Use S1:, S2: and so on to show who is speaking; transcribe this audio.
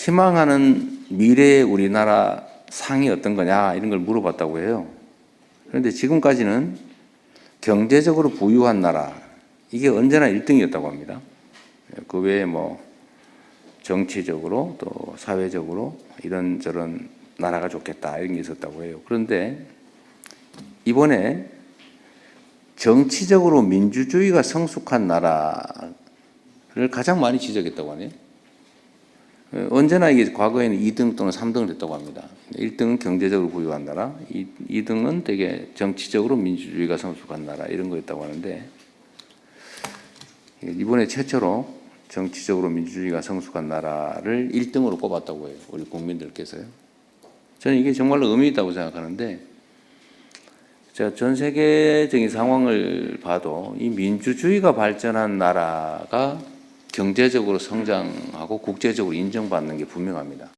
S1: 희망하는 미래의 우리나라 상이 어떤 거냐 이런 걸 물어봤다고 해요. 그런데 지금까지는 경제적으로 부유한 나라 이게 언제나 1등이었다고 합니다. 그 외에 뭐 정치적으로 또 사회적으로 이런 저런 나라가 좋겠다 이런 게 있었다고 해요. 그런데 이번에 정치적으로 민주주의가 성숙한 나라를 가장 많이 지적했다고 하네요. 어, 언제나 이게 과거에는 2등 또는 3등을 했다고 합니다. 1등은 경제적으로 부유한 나라, 2, 등은 되게 정치적으로 민주주의가 성숙한 나라 이런 거였다고 하는데 이번에 최초로 정치적으로 민주주의가 성숙한 나라를 1등으로 꼽았다고 해요. 우리 국민들께서요. 저는 이게 정말로 의미 있다고 생각하는데 제가 전 세계적인 상황을 봐도 이 민주주의가 발전한 나라가 경제적으로 성장하고 국제적으로 인정받는 게 분명합니다.